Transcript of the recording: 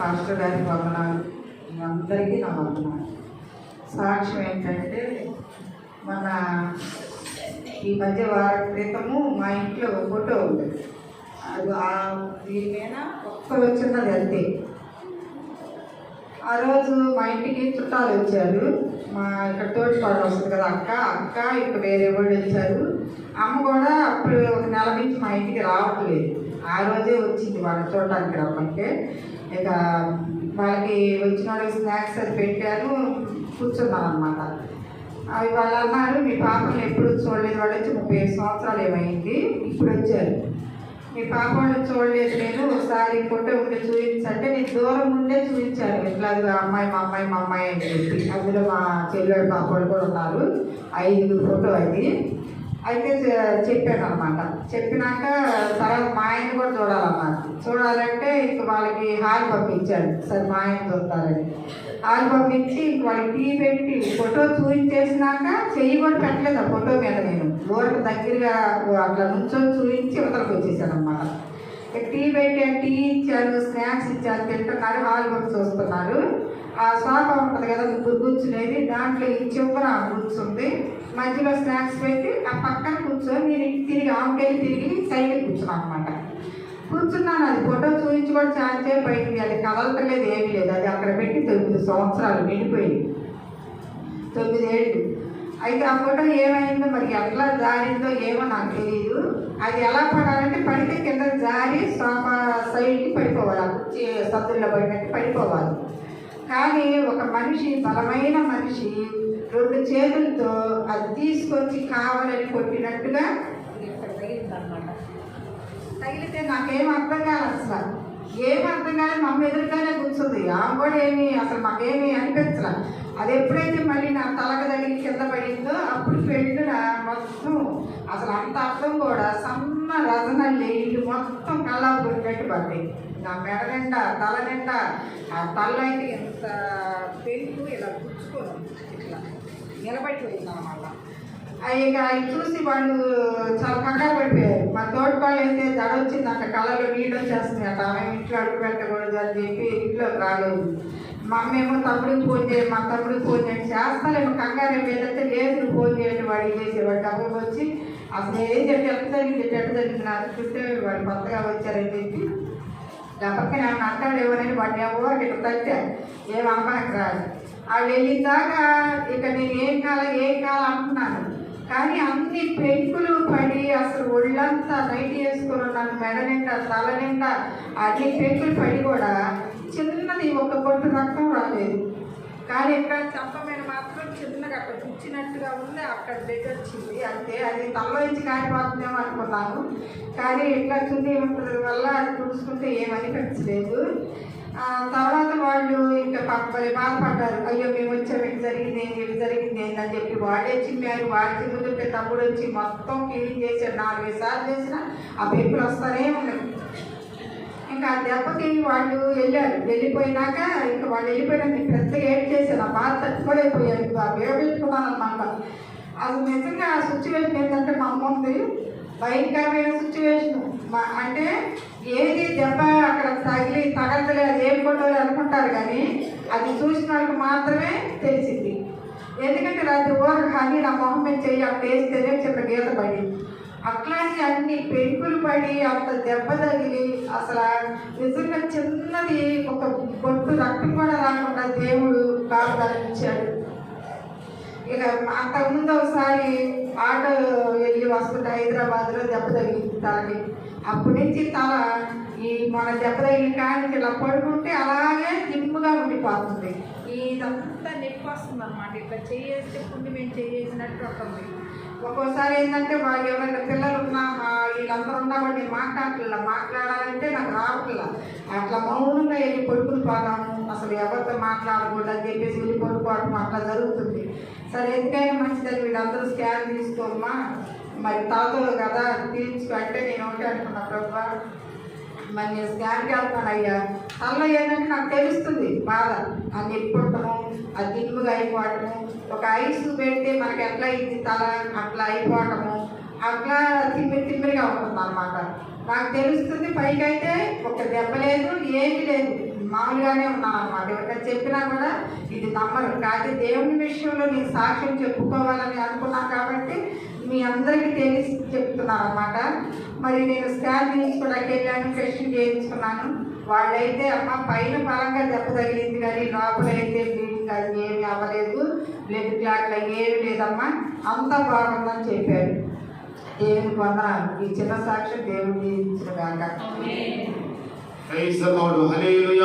Pastor గారికి వందనాలు మీ అందరికీ నా వందనాలు. సాక్ష్యం ఏంటంటే మన ఈ మధ్య వారం క్రితము మా ఇంట్లో ఫోటో ఉంది. అది ఆ దీని మీద ఒక్క వచ్చినది అంతే ఆ రోజు మా ఇంటికి చుట్టాలు వచ్చారు. మా ఇక్కడ తోటిపాడు వస్తుంది కదా అక్క. అక్క ఇక్కడ వేరే వాళ్ళు వచ్చారు. అమ్మ కూడా అప్పుడు ఒక నెల నుంచి మా ఇంటికి రావట్లేదు. ఆ రోజే వచ్చింది వాళ్ళ చూడటానికి రమ్మంటే ఇక వాళ్ళకి వచ్చిన వాళ్ళకి స్నాక్స్ అది పెట్టారు కూర్చున్నాం అనమాట అవి వాళ్ళు అన్నారు మీ పాపని ఎప్పుడు చూడలేదు వాళ్ళు వచ్చి ముప్పై ఐదు సంవత్సరాలు ఏమైంది ఇప్పుడు వచ్చారు. మీ పాప వాళ్ళు చూడలేదు నేను ఒకసారి ఫోటో ఉంటే చూపించంటే నేను దూరం ఉండే చూపించాను. ఇట్లా అది అమ్మాయి మా అమ్మాయి మా అమ్మాయి అని చెప్పి. అందులో మా చెల్లెడు పాప వాళ్ళు కూడా ఉన్నారు. ఐదుగురు ఫోటో అది. అయితే చెప్పాను అనమాట చెప్పినాక తర్వాత మా ఆయన కూడా చూడాలన్నమాట. చూడాలంటే ఇంక వాళ్ళకి హాల్ పంపించాడు సరే మా ఆయన చూస్తారని హాల్ పంపించి ఇంక వాళ్ళకి టీ పెట్టి ఫోటో చూపించేసినాక చెయ్యి కూడా పెట్టలేదు ఆ ఫోటో మీద నేను. బోర్డు దగ్గరగా అట్లా నుంచొని చూపించి ఇవతలకు వచ్చేసాను అనమాట టీ పెట్టాను టీ ఇచ్చాను స్నాక్స్ ఇచ్చాను తింటున్నారు హాల్ కూడా చూస్తున్నారు. ఆ సోఫా ఉంటుంది కదా గుర్గుంచునేది దాంట్లో ఈ చివర గుర్చుంది మధ్యలో స్నాక్స్ పెట్టి ఆ పక్కన కూర్చొని నేను తిరిగి ఆమెకెళ్ళి తిరిగి సైకిల్ కూర్చున్నాను అనమాట కూర్చున్నాను అది ఫోటో చూపించి కూడా చాలాసేపు బయటికి అది కదలటలేదు ఏమీ లేదు. అది అక్కడ పెట్టి తొమ్మిది సంవత్సరాలు వెళ్ళిపోయింది తొమ్మిది ఏళ్ళు అయితే ఆ ఫోటో ఏమైందో మరి ఎట్లా జారిందో ఏమో నాకు తెలియదు అది ఎలా పడాలంటే పడితే కింద జారి సోఫా సైడ్కి పడిపోవాలి. ఆ కుర్చీ సద్దుల్లో పడినట్టు పడిపోవాలి. కానీ ఒక మనిషి బలమైన మనిషి రెండు చేతులతో అది తీసుకొచ్చి కావాలని కొట్టినట్టుగా తగిలిందనమాట తగిలితే నాకేం అర్థం కాదు అసలు. ఏం అర్థం కాదు మా ఎదురుగానే కూర్చుంది. ఆమె కూడా ఏమి అసలు మాకేమి అనిపించలే. అది ఎప్పుడైతే మళ్ళీ నా తలక తగిలి కింద పడిందో అప్పుడు పెళ్ళిన మొత్తం అసలు అంత అర్థం కూడా సన్న రజనల్లి ఇల్లు మొత్తం కళ్ళ కొట్టినట్టు పడింది నా మెడ నిండా తల నిండా ఆ తల అయితే ఎంత పెంపు ఇలా గుచ్చుకోను ఇట్లా. నిలబడిపోయింది అన్నమాట అవి ఇక అవి చూసి వాళ్ళు చాలా కంగారు పడిపోయారు. మా తోటి వాళ్ళు అయితే దడ వచ్చింది అంట కళ్ళలో నీళ్ళు వచ్చేస్తుంది అంట. ఆమె ఇంట్లో అడుగు పెట్టకూడదు అని చెప్పి ఇంట్లో రాలేదు. మా మేమో తమ్ముడికి ఫోన్ చేయండి మా తమ్ముడికి ఫోన్ చేయండి. చేస్తాలేమో కంగారు ఏమైతే లేదు ఫోన్ చేయండి వాడికి చేసేవాడు. డబ్బులు వచ్చి అసలు ఏం చెప్పి ఎట్ట జరిగింది ఎట్ట జరిగింది నాకు చుట్టే వాడు కొత్తగా వచ్చారని చెప్పి పక్కన నేను అంటాడేమోనని వాడిని ఎవరో ఇక్కడ తట్టా ఏం అమ్మానికి రాదు. వాళ్ళు వెళ్ళిందాకా ఇక నేను ఏం కాల ఏం కాల అంటున్నాను కానీ అన్ని పెంకులు పడి అసలు ఒళ్ళంతా నైట్ వేసుకుని ఉన్నాను మెడ నిండా తల నిండా. అన్ని పెంకులు పడి కూడా చిన్నది ఒక కొట్టు రక్తం రాలేదు. కానీ ఇక్కడ చెంప చిన్నగా అక్కడ పుచ్చినట్టుగా ఉంది అక్కడ బ్లడ్ వచ్చింది అంతే అది తలలో నుంచి కారిపోతుందేమో అనుకున్నాను. కానీ ఇట్లా చున్నీ ఉంటుంది వల్ల అది తుడుచుకుంటే ఏమనిపించలేదు తర్వాత వాళ్ళు ఇంకా పక్కపడి బాధపడ్డారు. అయ్యో మేము వచ్చాము ఇటు జరిగింది ఏంటి ఇటు జరిగింది ఏంటని అని చెప్పి వాళ్ళే చిమ్మారు. వాళ్ళు చిమ్ముతుంటే తమ్ముడు వచ్చి మొత్తం క్లీన్ చేశారు నాలుగైదు సార్లు చేసినా ఆ పెంపులు వస్తానే ఉన్నాయి ఇంకా దెబ్బకి వాళ్ళు వెళ్ళారు. వెళ్ళిపోయినాక ఇంకా వాళ్ళు వెళ్ళిపోయినాక నేను ఏం ఏడ్ చేశాను ఆ బాధ తట్టుకోలేకపోయాను ఇంకా వేపెట్టుకున్నాను అనమాట అసలు నిజంగా ఆ సిచ్యువేషన్ ఏంటంటే మా అమ్మ ఉంది. భయంకరమైన సిచ్యువేషన్ మా అంటే ఏది దెబ్బ అక్కడ తగిలి తగలతలే అది ఏం కొట్టాలి అనుకుంటారు కానీ అది చూసిన వాళ్ళకి మాత్రమే తెలిసింది. ఎందుకంటే రాత్రి ఊరకు కానీ నా మొహం మీద చెయ్యి అక్కడ వేస్తేనే చిన్న గీత పడింది. అట్లాంటి అన్ని పెంకులు పడి అంత దెబ్బ తగిలి అసలు నిజంగా చిన్నది ఒక బొట్టు రక్తం కూడా రాకుండా దేవుడు కాపాడించాడు ఇక అంతకుముందు ఒకసారి ఆటో వెళ్ళి వస్తుంటే హైదరాబాద్లో దెబ్బ తగిలింది తలకి. అప్పటి నుంచి తల ఈ మన దెబ్బ తగిలిన కానీ ఇలా పడుకుంటే అలాగే దిమ్ముగా ఉండిపోతుంది. ఇదంతా నొప్పి వస్తుంది అనమాట ఇట్లా చేయేస్తే పుండి మేము చేసినట్టు ఉంటుంది ఒక్కోసారి ఏంటంటే వాళ్ళు ఎవరైనా పిల్లలు ఉన్నా వీళ్ళందరూ ఉన్నా కూడా నేను మాట్లాడట్లా. మాట్లాడాలంటే నాకు రావట్లా. అట్లా మౌనంగా వెళ్ళి పడుకుని పోదాము. అసలు ఎవరితో మాట్లాడకూడదు అని చెప్పేసి వెళ్ళి పడుకోవడం అట్లా జరుగుతుంది. సరే ఎందుకైనా మంచిదని వీళ్ళందరూ స్కాన్ తీసుకోమ్మా. మరి తాతలు కదా తీర్చుకో. అంటే నేను ఒకటే అనుకున్నా ప్రభావ మరి నేను స్కాన్కి వెళ్తాను అయ్యా. తలలో ఏంటంటే నాకు తెలుస్తుంది బాధ. ఆ నిప్పుడటము ఆ దిమ్ముగా అయిపోవటము. ఒక ఐస్ పెడితే మనకి ఎట్లా అయింది తల? అట్లా అయిపోవటము. అట్లా తిమ్మిరి తిమ్మిరిగా ఉంటుంది అనమాట నాకు తెలుస్తుంది పైకి అయితే ఒక దెబ్బ లేదు ఏమీ లేదు. మామూలుగానే ఉన్నాను అనమాట ఎవరికైనా చెప్పినా కూడా ఇది నమ్మరు. కానీ దేవుని విషయంలో నేను సాక్ష్యం చెప్పుకోవాలని అనుకున్నాను కాబట్టి మీ అందరికీ తెలిసి చెప్తున్నాను అనమాట మరి నేను స్కాన్ చేయించుకోవడానికి వెళ్ళాను టెస్ట్ చేయించుకున్నాను. వాళ్ళైతే అమ్మ పైన బలంగా దెబ్బ తగిలింది కానీ లోపల అయితే బ్లీడింగ్ అది ఏమి అవ్వలేదు. బ్లడ్ క్లాట్లు ఏమి లేదమ్మా. అంతా బాగుందని చెప్పారు దేవుని వందనాలు. ఈ చిన్న సాక్ష్యం దేవుడికి ఇచ్చిన కాక